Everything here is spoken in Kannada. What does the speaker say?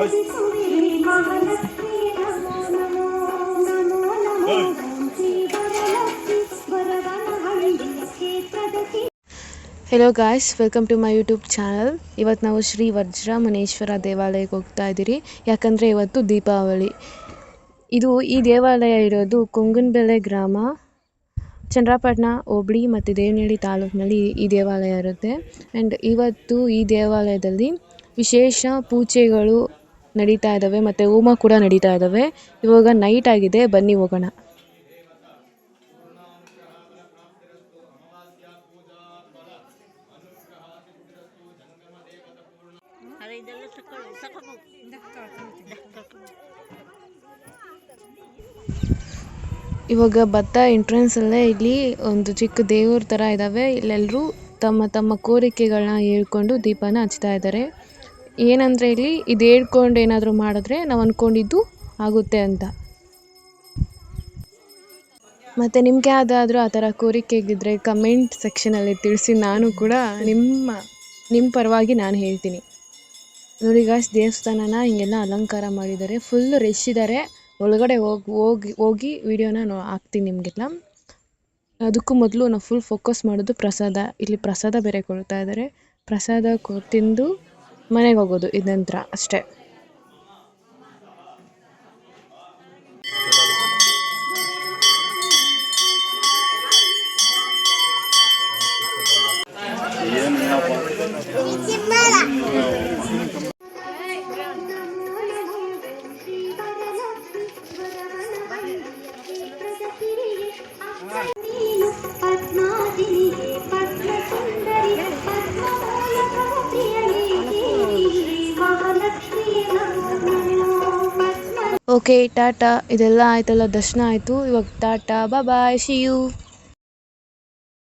Hello guys welcome to my YouTube channel ಇವತ್ತು ನಾವು ಶ್ರೀ ವಜ್ರ ಮುನೇಶ್ವರ ದೇವಾಲಯಕ್ಕೆ ಹೋಗ್ತಾ ಇದ್ದೀರಿ. ಯಾಕಂದರೆ ಇವತ್ತು ದೀಪಾವಳಿ. ಇದು ಈ ದೇವಾಲಯ ಇರೋದು ಕೊಂಗನಬೆಲೆ ಗ್ರಾಮ, ಚಂದ್ರಪಟ್ಟಣ, ಹೋಬಳಿ ಮತ್ತು ದೇವನಹಳ್ಳಿ ತಾಲೂಕಿನಲ್ಲಿ ಈ ದೇವಾಲಯ ಇರುತ್ತೆ. ಆ್ಯಂಡ್ ಇವತ್ತು ಈ ದೇವಾಲಯದಲ್ಲಿ ವಿಶೇಷ ಪೂಜೆಗಳು ನಡೀತಾ ಇದ್ದಾವೆ ಮತ್ತು ಹೋಮ ಕೂಡ ನಡೀತಾ ಇದ್ದಾವೆ ಇವಾಗ ನೈಟ್ ಆಗಿದೆ, ಬನ್ನಿ ಹೋಗೋಣ. ಇವಾಗ ಭತ್ತ ಎಂಟ್ರೆನ್ಸ್ ಅಲ್ಲೇ ಇಲ್ಲಿ ಒಂದು ಚಿಕ್ಕ ದೇವ್ರ ತರ ಇದಾವೆ. ಇಲ್ಲೆಲ್ಲರೂ ತಮ್ಮ ತಮ್ಮ ಕೋರಿಕೆಗಳನ್ನ ಹೇಳ್ಕೊಂಡು ದೀಪನ ಹಚ್ತಾ ಇದ್ದಾರೆ ಏನಂದರೆ ಇಲ್ಲಿ ಇದು ಹೇಳ್ಕೊಂಡು ಏನಾದರೂ ಮಾಡಿದ್ರೆ ನಾವು ಅಂದ್ಕೊಂಡಿದ್ದು ಆಗುತ್ತೆ ಅಂತ. ಮತ್ತು ನಿಮಗೆ ಯಾವುದಾದ್ರೂ ಆ ಥರ ಕೋರಿಕೆ ಇದ್ದಿದ್ರೆ ಕಮೆಂಟ್ ಸೆಕ್ಷನಲ್ಲಿ ತಿಳಿಸಿ ನಾನು ಕೂಡ ನಿಮ್ಮ ನಿಮ್ಮ ಪರವಾಗಿ ನಾನು ಹೇಳ್ತೀನಿ. ನೋಡಿ ಗಾಯ್ಸ್ ದೇವಸ್ಥಾನನ ಹಿಂಗೆಲ್ಲ ಅಲಂಕಾರ ಮಾಡಿದ್ದಾರೆ. ಫುಲ್ ರಶ್ ಇದ್ದಾರೆ ಒಳಗಡೆ ಹೋಗಿ ಹೋಗಿ ಹೋಗಿ ವಿಡಿಯೋನ ನೋ, ಹಾಕ್ತೀನಿ ನಿಮಗೆಲ್ಲ. ಅದಕ್ಕೂ ಮೊದಲು ನಾವು ಫುಲ್ ಫೋಕಸ್ ಮಾಡೋದು ಪ್ರಸಾದ. ಇಲ್ಲಿ ಪ್ರಸಾದ ಬೇರೆ ಕೊಡ್ತಾ ಇದ್ದಾರೆ. ಪ್ರಸಾದ ತಿಂದು ಮನೆಗೆ ಹೋಗೋದು ಇದ ನಂತರ ಅಷ್ಟೇ ಓಕೆ ಟಾಟಾ. ಇದೆಲ್ಲ ಆಯ್ತಲ್ಲ ದರ್ಶನ ಆಯಿತು. ಇವಾಗ ಟಾಟಾ ಬಾಯ್ ಶಿ ಯು